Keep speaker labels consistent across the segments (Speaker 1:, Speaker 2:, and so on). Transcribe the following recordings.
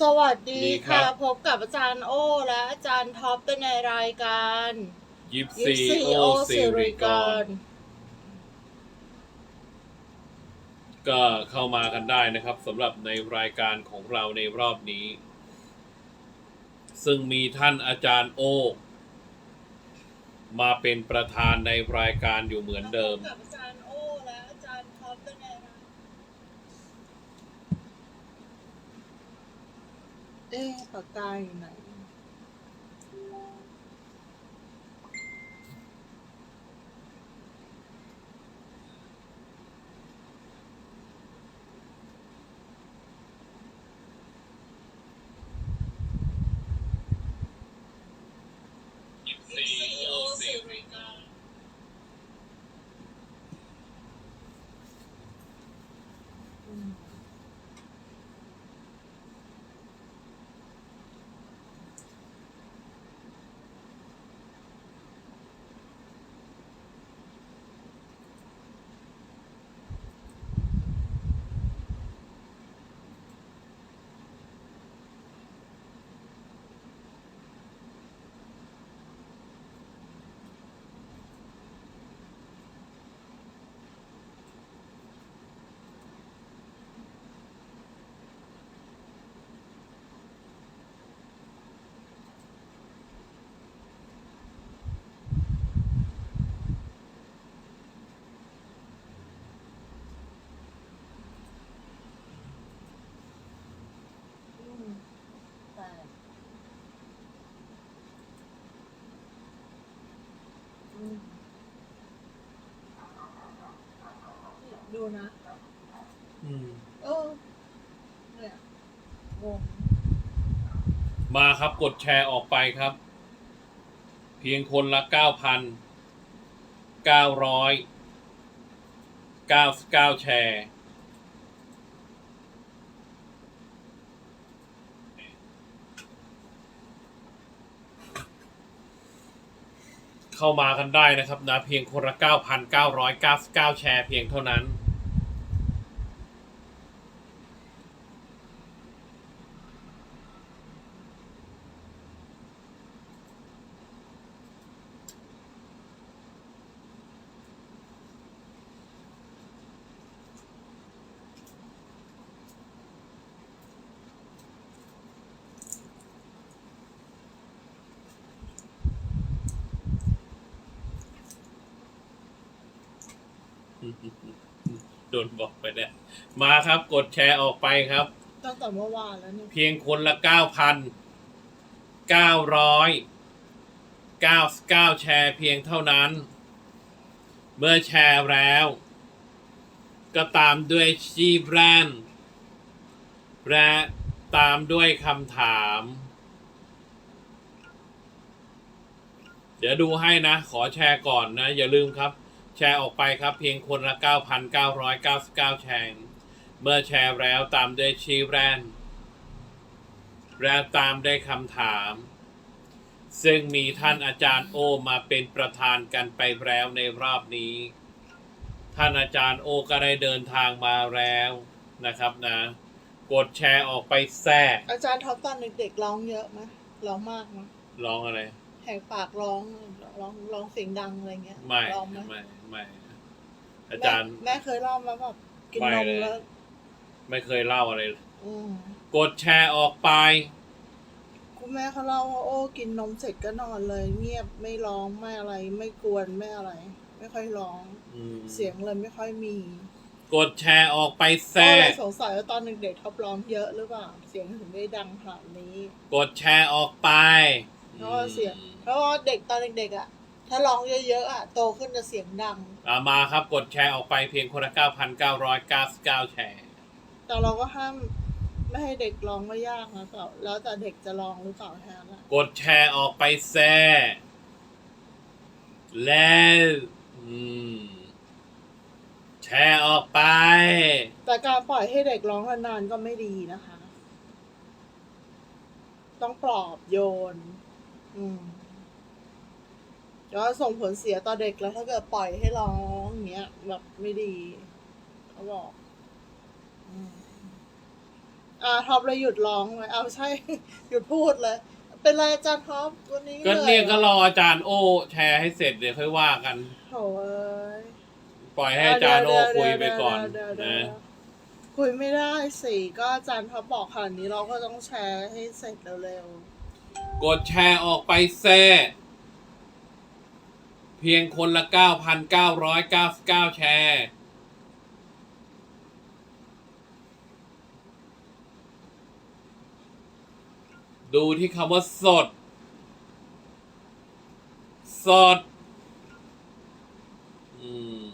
Speaker 1: สวัสดี
Speaker 2: ดีครั
Speaker 1: ค่ะ
Speaker 2: บ
Speaker 1: พบกับอาจารย์โอ และอาจารย์ท็อปในรายการ
Speaker 2: ยิป
Speaker 1: ยิ
Speaker 2: ซี
Speaker 1: ซี
Speaker 2: โอ
Speaker 1: โอ
Speaker 2: ซิ
Speaker 1: สิ
Speaker 2: ริ
Speaker 1: ริ
Speaker 2: ก
Speaker 1: ก
Speaker 2: ร
Speaker 1: ร
Speaker 2: ก็เข้ามากันได้นะครับสำหรับในรายการของเราในรอบนี้ ซึ่งมีท่านอาจารย์โอ มาเป็นประธานในรายการอยู่เหมือนเดิม
Speaker 1: พบกับอาจารย์โอ และอาจารย์ท็อปในรายการ เอ๊ะปากกาอยู่ไหน
Speaker 2: ยิปซีโอซิริกร
Speaker 1: อืม อืมแปดอืมนี่ ดูนะ
Speaker 2: อืม
Speaker 1: เออเนี่ยงง
Speaker 2: มาครับกดแชร์ออกไปครับ เพียงคนละเก้าพันเก้าร้อยเก้าเก้าแชร์ เข้ามากันได้นะครับนะ เพียงคนละ 9,999 แชร์เพียงเท่านั้น โดนบอกไปเนี่ย มาครับกดแชร์ออกไปครับ
Speaker 1: ตั้งแต่เมื่อวานแล้วเนี่ย
Speaker 2: เพียงคนละเก้าพันเก้าร้อยเก้าเก้าแชร์เพียงเท่านั้น เมื่อแชร์แล้ว ก็ตามด้วยชีแบรนด์และตามด้วยคำถาม เดี๋ยวดูให้นะ ขอแชร์ก่อนนะ อย่าลืมครับ แชร์ออกไปครับ เพียงคนละ 9,999 แชร์ เมื่อแชร์แล้วตามด้วยชีแบรนด์และตามด้วยคำถาม ซึ่งมีท่านอาจารย์โอมาเป็นประธานกันไปแล้วในรอบนี้ ท่านอาจารย์โอก็ได้เดินทางมาแล้วนะครับนะ กดแชร์ออกไปแทรก
Speaker 1: อาจารย์ท็อปตอนเด็กๆร้องเยอะไหมร้องมากไหม
Speaker 2: ร้องอะไร
Speaker 1: แหกปากร้อง ร้องร้องเสียงดังอะไรเงี้ย
Speaker 2: ไม่
Speaker 1: ร้องไหม
Speaker 2: ไม่ไม่อาจารย์
Speaker 1: แม่แม่เคยเล่ามาแบบกิน
Speaker 2: ไม่
Speaker 1: นม
Speaker 2: เลย
Speaker 1: แล้ว
Speaker 2: ไม่เคยเล่าอะไร
Speaker 1: อืม
Speaker 2: กดแชร์ออกไป
Speaker 1: คุณแม่เขาเล่าว่าโอ้กินนมเสร็จก็นอนเลย เงียบไม่ร้องไม่อะไร ไม่กวนไม่อะไร ไม่ค่อยร้อง
Speaker 2: อืม
Speaker 1: เสียงเลยไม่ค่อยมี
Speaker 2: กดแชร์ออกไปแทร
Speaker 1: ก็เลย
Speaker 2: ก
Speaker 1: สงสัยว่าตอนเด็กๆท็อปร้องเยอะหรือเปล่าเสียงถึงได้ดังขนาดนี้
Speaker 2: กดแชร์ออกไป
Speaker 1: เพราะว่าเสียงเพราะว่าเด็กตอนเด็กๆอะ ถ้าร้องเยอะๆอะโตขึ้นจะเสียงดัง
Speaker 2: อ่ามาครับกดแชร์ออกไปเพียงคนละ9,999 แชร์
Speaker 1: แต่เราก็ห้ามไม่ให้เด็กร้องก็ยากนะแต่แล้วแต่เด็กจะร้องหรือเปล่าแทนละ
Speaker 2: กดแชร์ออกไปแซ่แล้วอืมแชร์ออกไป
Speaker 1: แต่การปล่อยให้เด็กร้องนานๆก็ไม่ดีนะคะ ต้องปลอบโยน อืมแล้วส่งผลเสียต่อเด็กแล้วถ้าเกิดปล่อยให้ร้องอย่างเงี้ยแบบไม่ดีเขาบอกอืมอ่าท็อปเลยหยุดร้องเลยเอาใช่ หยุดพูดเลย เป็นไรอาจารย์ท็อปวันนี้
Speaker 2: ก็
Speaker 1: ห
Speaker 2: เนี่ย
Speaker 1: อ
Speaker 2: ก็รออาจารย์โอแชร์ให้เสร็จเดี๋ยวค่อยว่ากัน
Speaker 1: โถ่เอ้ย
Speaker 2: ปล่อยให้อาจารย์โอคุยไปก่อน
Speaker 1: เดี๋ยวเดี๋ยว
Speaker 2: นะ
Speaker 1: เดี๋ยวคุยไม่ได้สิก็อาจารย์ท็อปบอกขนาดนี้เราก็ต้องแชร์ให้เสร็จเร็ว
Speaker 2: กดแชร์ออกไปแซ่เพียงคนละ 9,999 แชร์ ดูที่คำว่าสด สด อืม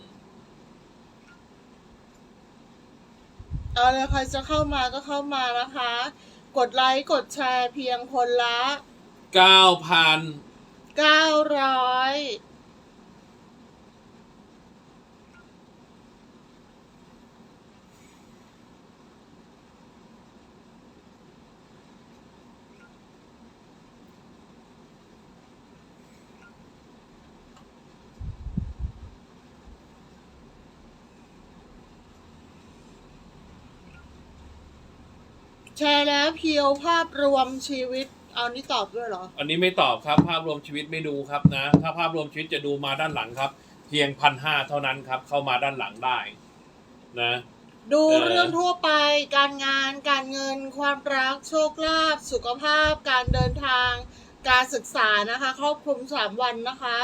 Speaker 1: เอาเลยใครจะเข้ามาก็เข้ามานะคะ กดไลค์กดแชร์เพียงคนละ
Speaker 2: 9,000
Speaker 1: 900 แชร์แล้วเพียวภาพรวมชีวิต เอานี่ตอบด้วยเหรอ
Speaker 2: อันนี้ไม่ตอบครับ ภาพรวมชีวิตไม่ดูครับนะ ถ้าภาพรวมชีวิตจะดูมาด้านหลังครับ เพียงพันห้าเท่านั้นครับ เข้ามาด้านหลังได้ นะ
Speaker 1: ดู
Speaker 2: เออ
Speaker 1: เรื่องทั่วไป การงาน การเงิน ความรัก โชคลาภ สุขภาพ การเดินทาง การศึกษานะคะ ครอบคลุมสามวันนะคะ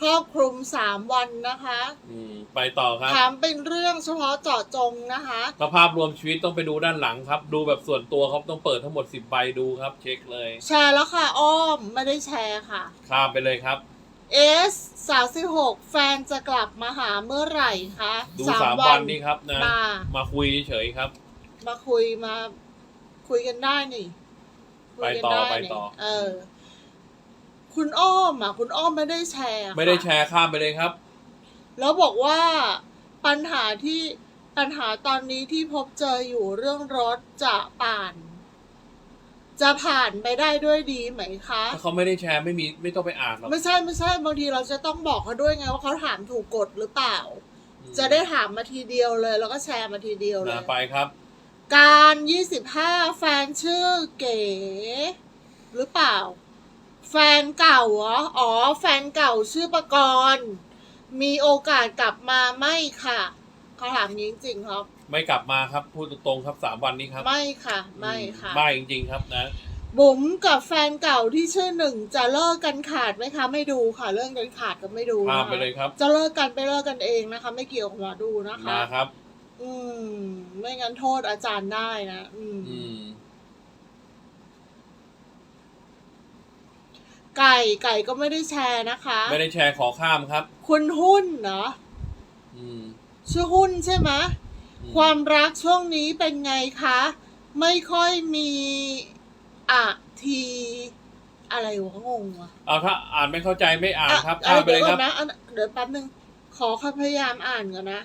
Speaker 1: ครอบคลุมสามวันนะคะ
Speaker 2: อืมไปต่อครับ
Speaker 1: ถามเป็นเรื่องเฉพาะเจาะจงนะคะ
Speaker 2: ถ้าภาพรวมชีวิตต้องไปดูด้านหลังครับ ดูแบบส่วนตัวครับต้องเปิดทั้งหมดสิบใบดูครับ เช็คเลย
Speaker 1: แชร์แล้วค่ะ อ้อมไม่ได้แชร์ค่ะ
Speaker 2: ข้ามไปเลยครับ
Speaker 1: S สาสิหกแฟนจะกลับมาหาเมื่อไหร่คะ
Speaker 2: ดูสามวันนี้ครับนะ
Speaker 1: มา
Speaker 2: มาคุยเฉยๆครับ
Speaker 1: มาคุยมา คุยกันได้นี่คุยกัน
Speaker 2: ไปต่อ
Speaker 1: ด้
Speaker 2: ไป
Speaker 1: นี่
Speaker 2: ต่อ
Speaker 1: เออ คุณอ้อมอะ คุณอ้อมไม่ได้แชร์ค่ะ
Speaker 2: ไม่ได้แชร์ข้ามไปเลยครับ
Speaker 1: แล้วบอกว่าปัญหาที่ปัญหาตอนนี้ที่พบเจออยู่เรื่องรถจะป่าน จะผ่านไปได้ด้วยดีไหมคะ
Speaker 2: ถ้าเขาไม่ได้แชร์ไม่มีไม่ต้องไปอ่านหรอก
Speaker 1: ไม่ใช่ไม่ใช่บางทีเราจะต้องบอกเขาด้วยไงว่าเขาถามถูกกฎหรือเปล่า
Speaker 2: อืม
Speaker 1: จะได้ถามมาทีเดียวเลย แล้วก็แชร์มาทีเดียวเล
Speaker 2: นะ
Speaker 1: ย
Speaker 2: ไปครับ
Speaker 1: การยี่สิบห้าแฟนชื่อเก๋ หรือเปล่า แฟนเก่าเหรอ อ๋อ แฟนเก่าชื่อประกรณ์ มีโอกาสกลับมาไหมค่ะเขาถามอย่างนี้จริงๆครับ
Speaker 2: ไม่กลับมาครับพูดตรงๆครับสามวันนี้ครับ
Speaker 1: ไม่ค่ะ ไม่ค่ะ
Speaker 2: ไม่จริงๆครับนะ
Speaker 1: บุ๋มกับแฟนเก่าที่ชื่อหนึ่งจะเลิกกันขาดไหมคะ ไม่ดูค่ะ เรื่องกันขาดก็ไม่ดู
Speaker 2: ข้าม
Speaker 1: นะคะ
Speaker 2: ไปเลยครับ
Speaker 1: จะเลิกกันไปเลิกกันเองนะคะ ไม่เกี่ยวกับหมอดูนะคะ
Speaker 2: มาครับ
Speaker 1: อืม ไม่งั้นโทษอาจารย์ได้นะอืม
Speaker 2: อืม
Speaker 1: ไก่ไก่ก็ไม่ได้แชร์นะคะ
Speaker 2: ไม่ได้แชร์ขอข้ามครับ
Speaker 1: คุณหุ้นเนาะ
Speaker 2: อืม
Speaker 1: ชื่อหุ้นใช่ไหม
Speaker 2: อืม
Speaker 1: ความรักช่วงนี้เป็นไงคะ ไม่ค่อยมีอะทีอะไรวะงงวะ
Speaker 2: เอาถ้าอ่านไม่เข้าใจไม่อ่านครับ
Speaker 1: อะ
Speaker 2: ข้ามไปเลย
Speaker 1: ดี๋ว
Speaker 2: ค
Speaker 1: ก่
Speaker 2: รั
Speaker 1: อบนนะอันเดี๋ยวแป๊บนึงขอพยายามอ่านก่อนนะ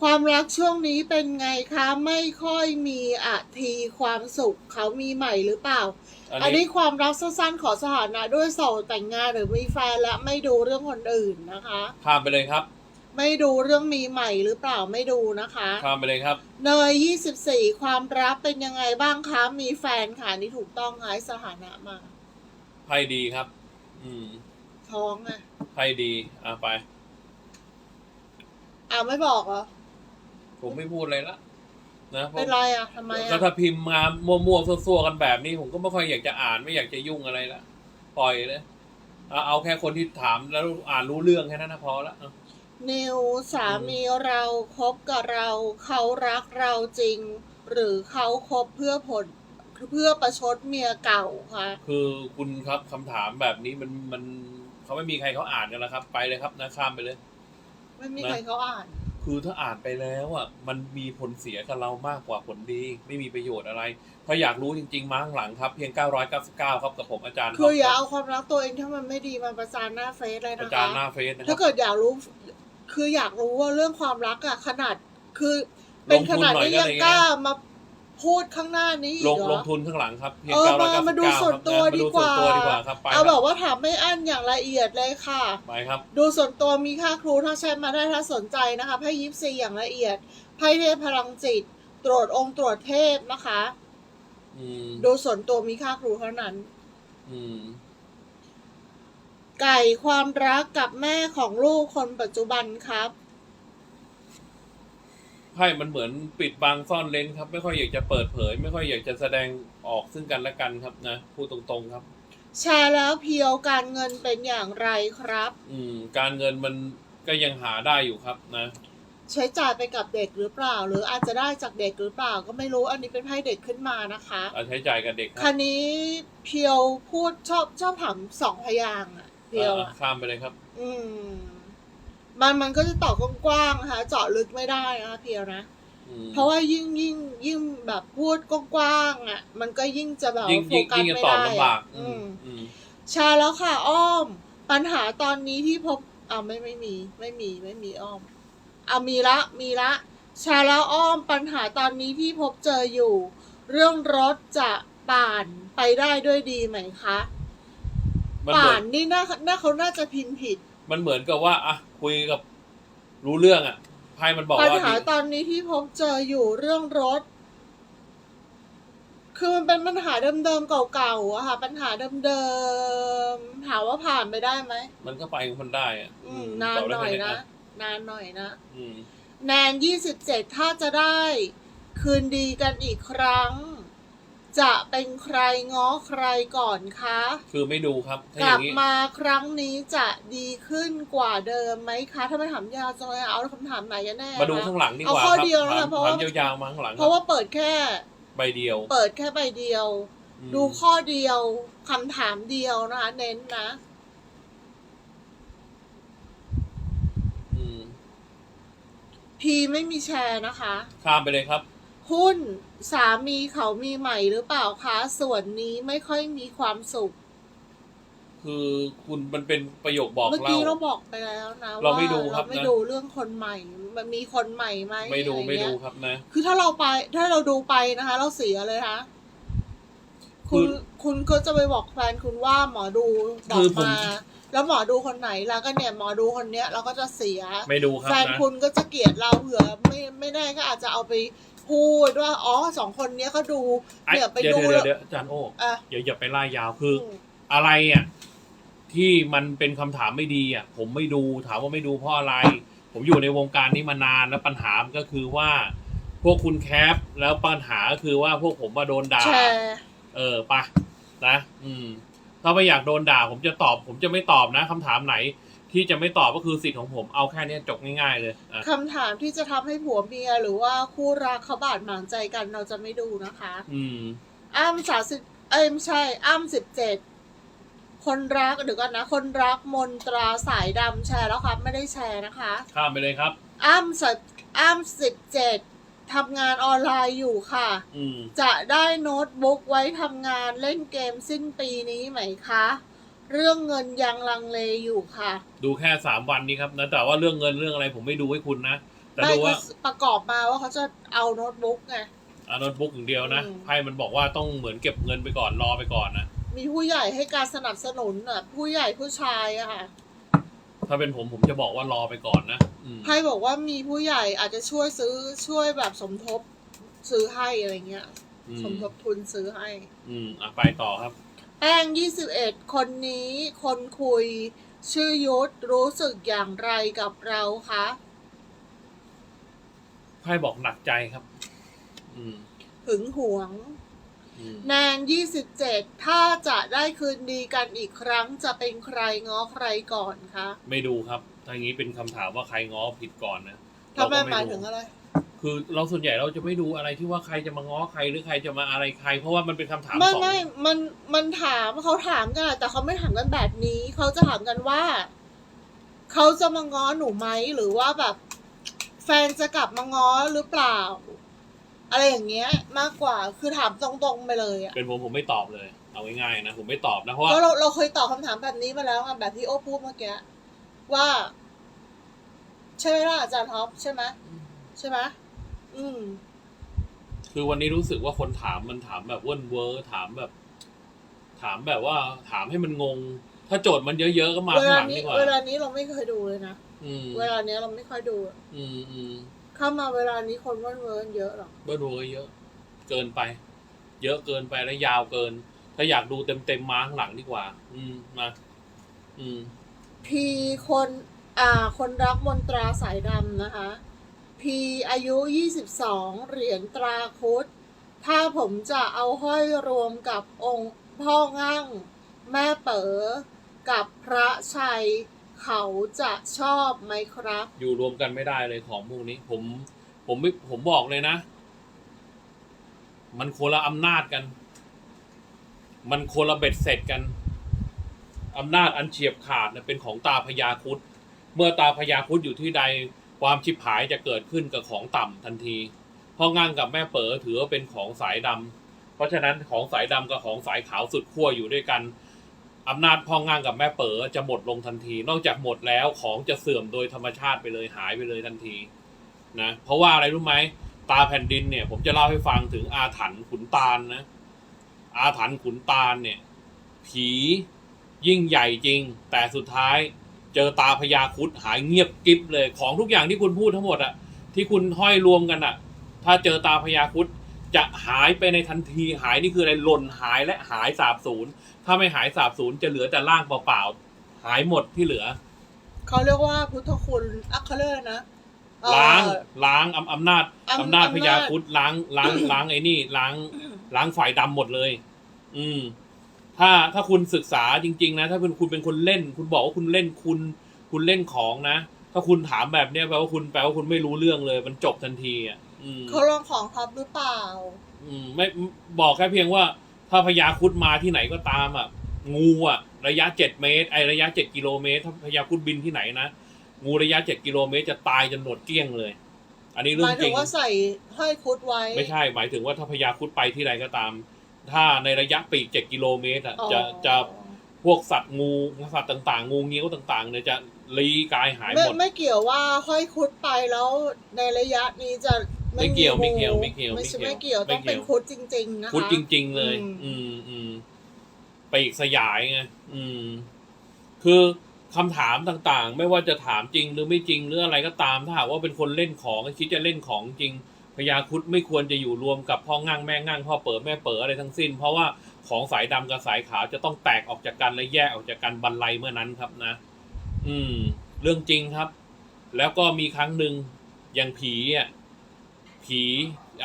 Speaker 1: ความรักช่วงนี้เป็นไงคะ ไม่ค่อยมีอะทีความสุขเขามีใหม่หรือเปล่า
Speaker 2: อัน
Speaker 1: อัน
Speaker 2: นี้
Speaker 1: นี้ความรักสั้นๆขอสถานะด้วยโสดแต่งงานหรือมีแฟนและไม่ดูเรื่องคนอื่นนะคะ
Speaker 2: ข้ามไปเลยครับ
Speaker 1: ไม่ดูเรื่องมีใหม่หรือเปล่าไม่ดูนะคะ
Speaker 2: ข้ามไปเลยครับ
Speaker 1: เนย24ความรักเป็นยังไงบ้างคะมีแฟนค่ะนี่ถูกต้องค่ะให้สถานะมา
Speaker 2: ไพ่ดีครับ อืม
Speaker 1: ท้องอะ
Speaker 2: ไพ่ดีอะไป
Speaker 1: อ้าวไม่บอกเหรอ
Speaker 2: ผมไม่พูดอะไรละ นะเพราะ
Speaker 1: เป็นไรอะทำไม
Speaker 2: ก็
Speaker 1: อะ
Speaker 2: ถ้าพิมพ์มามั่วๆซั่วๆกันแบบนี้ ผมก็ไม่ค่อยอยากจะอ่านไม่อยากจะยุ่งอะไรละปล่อยเลยเอาเอาแค่คนที่ถามแล้วอ่านรู้เรื่องแค่นั้นนะพอละอะ
Speaker 1: นิวสามีเราคบกับเรา เขารักเราจริง หรือเขาคบเพื่อผลเพื่อประชดเมียเก่าคะ
Speaker 2: คือคุณครับคำถามแบบนี้มันมันเขาไม่มีใครเขาอ่านกันแล้วครับ ไปเลยครับนะข้ามไปเลย
Speaker 1: ไม่มี
Speaker 2: นะ
Speaker 1: ใครเขาอ่าน
Speaker 2: คือถ้าอ่านไปแล้วอะมันมีผลเสียกับเรามากกว่าผลดี ไม่มีประโยชน์อะไร ถ้าอยากรู้จริง ๆ มาข้างหลังครับ เพียง 999 ครับกับผมอาจารย์
Speaker 1: คืออย่า
Speaker 2: ค
Speaker 1: เอา
Speaker 2: รับ
Speaker 1: ความรักตัวเองถ้ามันไม่ดีมาประจานหน้าเฟซเลย
Speaker 2: อา
Speaker 1: นะ
Speaker 2: จาร
Speaker 1: คะ
Speaker 2: ย์หน้าเฟซนะค
Speaker 1: ถ้า
Speaker 2: รับ
Speaker 1: เกิดอยากรู้ คืออยากรู้ว่าเรื่องความรักอะขนาดคือ เป็นขนาดนี้ยังกล้ามา พูดข้างหน้านี้อี
Speaker 2: ล
Speaker 1: ก
Speaker 2: ง
Speaker 1: เหร
Speaker 2: ล
Speaker 1: อง
Speaker 2: ทุนข้างหลังครับเพียง
Speaker 1: เออมา
Speaker 2: 999
Speaker 1: มาดูส่วนตัว
Speaker 2: ครับนะ
Speaker 1: ดีกว่า
Speaker 2: มาดูส่วนตัวดีกว่าครับไป
Speaker 1: เอา
Speaker 2: ค
Speaker 1: แบ
Speaker 2: รับบ
Speaker 1: ว่าถามไม่อั้นอย่างละเอียดเลยค่ะ
Speaker 2: ไปครับ
Speaker 1: ดูส่วนตัวมีค่าครูถ้าใช้มาได้ถ้าสนใจนะคะไพ่ยิปซีอย่างละเอียดไพ่เทพพลังจิต ตรวจองค์ตรวจเทพนะคะ
Speaker 2: อืม
Speaker 1: โดยส่วนตัวมีค่าครูเท่านั้น
Speaker 2: อืม
Speaker 1: ไก่ความรักกับแม่ของลูกคนปัจจุบันครับ
Speaker 2: ไพ่มันเหมือนปิดบังซ่อนเลนครับ ไม่ค่อยอยากจะเปิดเผย ไม่ค่อยอยากจะแสดงออกซึ่งกันและกันครับนะพูดตรงๆครับ
Speaker 1: แชร์แล้วเพียวการเงินเป็นอย่างไรครับ
Speaker 2: อืม การเงินมันก็ยังหาได้อยู่ครับนะ
Speaker 1: ใช้จ่ายไปกับเด็กหรือเปล่า หรืออาจจะได้จากเด็กหรือเปล่าก็ไม่รู้อันนี้เป็นไพ่เด็กขึ้นมานะคะ
Speaker 2: เอาใช้จ่ายกับเด็กค
Speaker 1: คั
Speaker 2: รับ
Speaker 1: นนี้เพียวพูดชอบชอบถามสองพยางค์อะเพียว
Speaker 2: อ่า
Speaker 1: อะ
Speaker 2: ข้ามไปเลยครับ
Speaker 1: อืม มันมันก็จะตอบกว้างๆนะคะเจาะลึกไม่ได้นะคะเพียวนะ
Speaker 2: อืม
Speaker 1: เพราะว่ายิ่งยิ่งยิ่งแบบพูดกว้างๆอะ มันก็ยิ่งจะแบบ
Speaker 2: ยิ่ง
Speaker 1: โฟ
Speaker 2: ยิ่ง
Speaker 1: กัส
Speaker 2: ยิ่งจะ
Speaker 1: ไม่
Speaker 2: ตอบ
Speaker 1: ได้
Speaker 2: ลำบา
Speaker 1: อะ
Speaker 2: ก
Speaker 1: อืม
Speaker 2: อืม
Speaker 1: ใช่แล้วค่ะ อ้อม ปัญหาตอนนี้ที่พบอ่าไม่ไม่มี ไม่มีไม่มีอ้อมอ่ามีละมีละใช่แล้วอ้อมปัญหาตอนนี้ที่พบเจออยู่ เรื่องรถจะป่านไปได้ด้วยดีไหมคะ
Speaker 2: มันเหมื
Speaker 1: ป่า
Speaker 2: อน
Speaker 1: นนี่น่าน่าเขาน่าจะพินผิด
Speaker 2: มันเหมือนกับว่าอะคุยกับรู้เรื่องอะไพ่มันบอก
Speaker 1: ปัญ
Speaker 2: ว่า
Speaker 1: หาตอนนี้ที่พบเจออยู่เรื่องรถ คือมันเป็นปัญหาเดิมๆเก่าๆอะค่ะ ปัญหาเดิมๆถามว่าผ่านไปได้ไหม
Speaker 2: มันก็ไปของมันได้อะ
Speaker 1: อืม
Speaker 2: ม
Speaker 1: นาน
Speaker 2: ตบ
Speaker 1: ห
Speaker 2: ได้
Speaker 1: น่อย
Speaker 2: แค่
Speaker 1: นะนานหน่อยนะ
Speaker 2: อืม
Speaker 1: แนนยี่สิบเจ็ดถ้าจะได้ คืนดีกันอีกครั้ง จะเป็นใครง้อใครก่อนคะ
Speaker 2: คือไม่ดูครับถ้ากอ
Speaker 1: ลั
Speaker 2: ย่า
Speaker 1: บ
Speaker 2: งนี้
Speaker 1: มาครั้งนี้จะดีขึ้นกว่าเดิมไหมคะ ถ้าไม่ถามยาวจังเลยอะเอาคำถามไหนกันแน่
Speaker 2: มาดู
Speaker 1: คะ
Speaker 2: ข้างหลังดีกว่า
Speaker 1: เอา
Speaker 2: ค
Speaker 1: ข้อ
Speaker 2: รับ
Speaker 1: เดียวนะ
Speaker 2: ถาม
Speaker 1: คะเพราะว่า
Speaker 2: ถามยาวๆมาข้างหลัง
Speaker 1: เพราะว่าเปิดแค่
Speaker 2: ใบเดียว
Speaker 1: เปิดแค่ใบเดียว
Speaker 2: อืม
Speaker 1: ดูข้อเดียวคำถามเดียวนะคะ เน้นนะ
Speaker 2: อืม
Speaker 1: พีไม่มีแชร์นะคะ
Speaker 2: ข้ามไปเลยครับ
Speaker 1: หุ้น สามีเขามีใหม่หรือเปล่าคะ ส่วนนี้ไม่ค่อยมีความสุข
Speaker 2: คือคุณมันเป็นประโยคบอก
Speaker 1: เมื่อ
Speaker 2: เล่า
Speaker 1: กี้เราบอกไปแล้วนะ
Speaker 2: เรา
Speaker 1: ว่า
Speaker 2: ไม่ดูครับ
Speaker 1: เราไม่
Speaker 2: นะ
Speaker 1: ดูเรื่องคนใหม่ มันมีคนใหม่ไหม
Speaker 2: ไม่ดู
Speaker 1: อะร
Speaker 2: ไม่ดู
Speaker 1: เงี้ย
Speaker 2: ครับนะ
Speaker 1: คือถ้าเราไป ถ้าเราดูไปนะคะ เราเสียเลยนะคุณ
Speaker 2: คือ
Speaker 1: คุณก็จะไปบอกแฟนคุณว่าหมอดูบอ
Speaker 2: คื
Speaker 1: ก
Speaker 2: อผม
Speaker 1: มา แล้วหมอดูคนไหนแล้วก็เนี่ยหมอดูคนเนี้ย เราก็จะเสีย
Speaker 2: ไม่ดูครับ
Speaker 1: แฟน
Speaker 2: นะ
Speaker 1: คุณก็จะเกลียดเราเผื่อไม่ไม่แน่ก็อาจจะเอาไป พูดว่า อ๋อสองคนเนี้ยเขาดู
Speaker 2: ไอ้
Speaker 1: เนี่ยไป
Speaker 2: เดี๋ยว
Speaker 1: ดู
Speaker 2: เดี๋ยว
Speaker 1: แล้ว
Speaker 2: เดี๋ยวอาจารย์โอ้
Speaker 1: อะ
Speaker 2: อย่าอย่าไปไล่ยาวคือ
Speaker 1: อืม
Speaker 2: อะไรอะที่มันเป็นคำถามไม่ดีอะ ผมไม่ดูถามว่าไม่ดูเพราะอะไร ผมอยู่ในวงการนี้มานานแล้วปัญหามันก็คือว่า พวกคุณแคปแล้วปัญหาก็คือว่าพวกผมมาโดนด่า
Speaker 1: แชร์
Speaker 2: เออไปะนะ อืม ถ้าไม่อยากโดนด่า ผมจะตอบ ผมจะไม่ตอบนะคำถามไหน ที่จะไม่ตอบก็คือสิทธิ์ของผมเอาแค่เนี้ยจบง่ายๆเลยอะ
Speaker 1: คำถามที่จะทำให้ผัวเมียหรือว่าคู่รักเขาบาดหมางใจกันเราจะไม่ดูนะคะ
Speaker 2: อืม
Speaker 1: อ้ำสาสิบเอ้ยไม่ใช่อ้ำสิบเจ็ดคนรักเดี๋ยวก่อนนะ คนรักมนตราสายดำแชร์แล้วครับไม่ได้แชร์นะคะ
Speaker 2: ข้ามไปเลยครับ
Speaker 1: อ้ำสิบอ้ำสิบเจ็ดทำงานออนไลน์อยู่ค่ะ
Speaker 2: อืม
Speaker 1: จะได้โน้ตบุ๊กไว้ทำงานเล่นเกมสิ้นปีนี้ไหมคะ เรื่องเงินยังลังเลอยู่ค่ะ
Speaker 2: ดูแค่สามวันนี้ครับนะแต่ว่าเรื่องเงินเรื่องอะไรผมไม่ดูให้คุณนะ แต่
Speaker 1: ไม่
Speaker 2: ดู
Speaker 1: ก็
Speaker 2: ว่า
Speaker 1: ประกอบมาว่าเขาจะเอาโน้ตบุ๊กไง
Speaker 2: โน้ตบุ๊กอย่างเดียวนะ
Speaker 1: อืม
Speaker 2: ไพ่มันบอกว่าต้องเหมือนเก็บเงินไปก่อนรอไปก่อนนะ
Speaker 1: มีผู้ใหญ่ให้การสนับสนุนอะ ผู้ใหญ่ผู้ชายอะค่ะ
Speaker 2: ถ้าเป็นผมผมจะบอกว่ารอไปก่อนนะอืม
Speaker 1: ไพ่บอกว่ามีผู้ใหญ่อาจจะช่วยซื้อช่วยแบบสมทบซื้อให้อะไรเงี้ย
Speaker 2: อื
Speaker 1: ส
Speaker 2: ม
Speaker 1: มทบทุนซื้อให้
Speaker 2: อืมอะไปต่อครับ
Speaker 1: แป้งยี่สิบเอ็ดคนนี้คนคุย ชื่อยุทธรู้สึกอย่างไรกับเราคะ
Speaker 2: ไพ่บอกหนักใจครับ อืม
Speaker 1: หึงหวง
Speaker 2: อืม
Speaker 1: แนนยี่สิบเจ็ดถ้าจะได้คืนดีกันอีกครั้งจะเป็นใครง้อใครก่อนคะ
Speaker 2: ไม่ดูครับถ้าอย่างนี้เป็นคำถามว่าใครง้อผิดก่อนนะ
Speaker 1: ทำไม
Speaker 2: เรก็
Speaker 1: หมาย
Speaker 2: ดู
Speaker 1: ถึงอะไร
Speaker 2: คือเราส่วนใหญ่เราจะไม่ดูอะไรที่ว่าใครจะมาง้อใครหรือใครจะมาอะไรใคร เพราะว่ามันเป็นคำถาม
Speaker 1: ไม่
Speaker 2: สอง
Speaker 1: ไม่มันมันถามเขาถามกันอะแต่เขาไม่ถามกันแบบนี้ เขาจะถามกันว่า เขาจะมาง้อหนูไหมหรือว่าแบบ แฟนจะกลับมาง้อหรือเปล่า อะไรอย่างเงี้ย มากกว่าคือถามตรงๆไปเลยอะ
Speaker 2: เป็นผมผมไม่ตอบเลย เอาง่ายๆนะผมไม่ตอบนะเพราะว่า
Speaker 1: เพราะเราเราเคยตอบคำถามแบบนี้มาแล้วอะแบบที่โอ้พูดเมื่อกี้ว่า ใช่ไหมล่ะอาจารย์ท็อปใช่ไหมใช่ไหม อืม
Speaker 2: คือวันนี้รู้สึกว่าคนถามมันถามแบบเว่นเวอร์ถามแบบ ถามแบบว่า ถามให้มันงง ถ้าโจทย์มันเยอะๆก็มา
Speaker 1: เว
Speaker 2: ข้าง
Speaker 1: ลา
Speaker 2: หลัง
Speaker 1: นี้
Speaker 2: ดีกว่า
Speaker 1: เวลานี้เราไม่เคยดูเลยนะ
Speaker 2: อืม
Speaker 1: เวลาเนี้ยเราไม่ค่อยดู
Speaker 2: อืมอืม
Speaker 1: เข้ามาเวลานี้คนว่นเวิร์นเยอะหรอก
Speaker 2: เบอร์ดูก็เยอะ เกินไป เยอะเกินไปและยาวเกิน ถ้าอยากดูเต็มเต็มๆมาข้างหลังดีกว่า อืมมาอืม
Speaker 1: พีคน อ่า คนรักมนตราสายดำนะคะ พีอายุ 22 เหรียญตราคุด ถ้าผมจะเอาห้อยรวมกับองค์พ่องั่ง แม่เป๋อ กับพระชัย เขาจะชอบไหมครับ
Speaker 2: อยู่รวมกันไม่ได้เลยของพวกนี้ ผม ผมไม่ผมบอกเลยนะ มันคนละอำนาจกัน มันคนละเบ็ดเสร็จกันอำนาจอันเฉียบขาดเนี่ยเป็นของตาพญาคุด เมื่อตาพญาคุดอยู่ที่ใด ความชิบหายจะเกิดขึ้นกับของต่ำทันทีพ่องั่งกับแม่เป๋อถือว่าเป็นของสายดำเพราะฉะนั้นของสายดำกับของสายขาวสุดขั้วอยู่ด้วยกันอำนาจพ่องั่งกับแม่เป๋อจะหมดลงทันที นอกจากหมดแล้วของจะเสื่อมโดยธรรมชาติไปเลยหายไปเลยทันทีนะเพราะว่าอะไรรู้ไหมตาแผ่นดินเนี่ย ผมจะเล่าให้ฟังถึงอาถรรพ์ขุนตาลนะอาถรรพ์ขุนตาลเนี่ย ผียิ่งใหญ่จริง แต่สุดท้าย เจอตาพญาครุดหายเงียบกริบเลยของทุกอย่างที่คุณพูดทั้งหมดอะที่คุณห้อยรวมกันอะถ้าเจอตาพญาครุดจะหายไปในทันทีหายนี่คืออะไรหล่นหายและหายสาบสูญถ้าไม่หายสาบสูญจะเหลือแต่ร่างเปล่าๆหายหมดที่เหลือ
Speaker 1: เขาเรียกว่าพุทธคุณอะเขาเรียกอะไรนะเอ่อ
Speaker 2: ล้างล้างอำอำนาจ
Speaker 1: อำ
Speaker 2: อำนาจ
Speaker 1: อำนาจ
Speaker 2: พญาครุดล้างล้างล้างไอ้นี่ล้างล้างฝ่ายดำหมดเลย อืม ถ้าถ้าคุณศึกษาจริง ๆ นะ ถ้าเป็นคุณเป็นคนเล่น คุณบอกว่าคุณเล่นคุณ คุณเล่นของนะ ถ้าคุณถามแบบเนี้ยแปลว่าคุณแปลว่าคุณไม่รู้เรื่องเลย มันจบทันทีอะอืม
Speaker 1: เขาลองของท็อปหรือเปล่า
Speaker 2: อืมไม่บอกแค่เพียงว่า ถ้าพญาครุดมาที่ไหนก็ตามอะ งูอะ ระยะเจ็ดเมตร ไอระยะเจ็ดกิโลเมตร ถ้าพญาครุดบินที่ไหนนะงูระยะเจ็ดกิโลเมตรจะตายจนหนวดเกลี้ยงเลย อันนี้
Speaker 1: ห
Speaker 2: เรื่อ
Speaker 1: มางย
Speaker 2: จ
Speaker 1: ถึ
Speaker 2: ริ
Speaker 1: ง
Speaker 2: ง
Speaker 1: ว่าใส่ห้อยคุดไว้
Speaker 2: ไม่ใช่หมายถึงว่าถ้าพญาครุดไปที่ใดก็ตาม ถ้าในระยะปีกเจ็ดกิโลเมตรอะ
Speaker 1: อ๋อ
Speaker 2: จะจะพวกสัตว์งูสัตว์ต่างๆ งูเงี้ยวต่างๆเนี่ยจะรีกายหายห
Speaker 1: ไม่
Speaker 2: มด
Speaker 1: ไม่เกี่ยวว่าห้อยคุดไปแล้วในระยะนี้จะ
Speaker 2: ไม่เกี่ยว
Speaker 1: งู
Speaker 2: ไม่เกี่ยวไม่เกี่ยว
Speaker 1: ไม่ใช่
Speaker 2: ไม่
Speaker 1: ไม่
Speaker 2: เกี่
Speaker 1: เกี่ย
Speaker 2: ยวว
Speaker 1: ต้อง
Speaker 2: ไม่เกี่
Speaker 1: เป็
Speaker 2: ย
Speaker 1: น
Speaker 2: ว
Speaker 1: คุดจริง ๆ นะคะ
Speaker 2: คุดจริง ๆ เลย
Speaker 1: อืม
Speaker 2: อืมอืมปีกสยายไงอืม คือคำถามต่างๆ ไม่ว่าจะถามจริงหรือไม่จริงหรืออะไรก็ตาม ถ้าหากว่าเป็นคนเล่นของคิดจะเล่นของจริง พญาครุดไม่ควรจะอยู่รวมกับพ่อง่างแม่ง่างพ่อเปิดแม่เปิดอะไรทั้งสิ้น เพราะว่าของสายดำกับสายขาวจะต้องแตกออกจากกันและแยกออกจากกันบรรลัยเมื่อนั้นครับนะ อืม เรื่องจริงครับ แล้วก็มีครั้งหนึ่งอย่างผีอะผี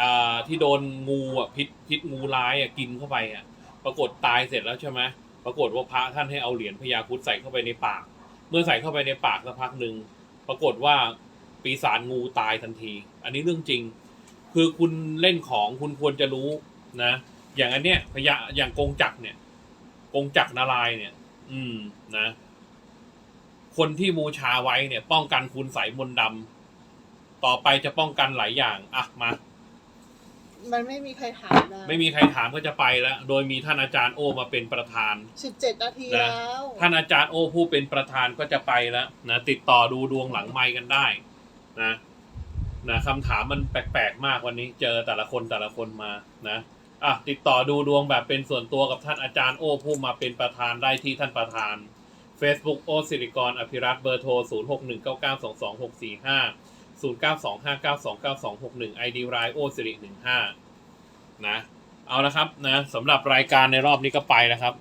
Speaker 2: อ่าที่โดนงูอะพิษพิษงูร้ายอะกินเข้าไปอะ ปรากฏตายเสร็จแล้วใช่ไหมปรากฏว่าพระท่านให้เอาเหรียญพญาครุดใส่เข้าไปในปาก เมื่อใส่เข้าไปในปากสักพักหนึ่งปรากฏว่าปีศาจงูตายทันที อันนี้เรื่องจริง คือคุณเล่นของคุณควรจะรู้นะ อย่างอันเนี้ยพญาอย่างกงจักรเนี่ย กงจักรนารายณ์เนี่ย อืมนะ คนที่บูชาไว้เนี่ย ป้องกันคุณใสยมนต์ดำต่อไปจะป้องกันหลายอย่างอะมา
Speaker 1: มันไม่มีใครถามนะ
Speaker 2: ไม่มีใครถามก็จะไปแล้ว โดยมีท่านอาจารย์โอมาเป็นประธาน
Speaker 1: สิบเจ็ดนาที
Speaker 2: นะ
Speaker 1: แล้ว
Speaker 2: ท่านอาจารย์โอผู้เป็นประธานก็จะไปแล้วนะติดต่อดูดวงหลังไมค์กันได้ นะ นะคำถามมันแปลกๆมากวันนี้ เจอแต่ละคนแต่ละคนมานะอะติดต่อดูดวงแบบเป็นส่วนตัวกับท่านอาจารย์โอ้ผู้มาเป็นประธานได้ที่ท่านประธาน Facebook โอสิริกรอภิรัตน์เบอร์โทร 0 6 1 9 9 2 2 6 4 5 0 9 2 5 9 2 9 2 6 1 ID รายโอสิริ15นะเอาละครับนะสำหรับรายการในรอบนี้ก็ไปแล้วครับ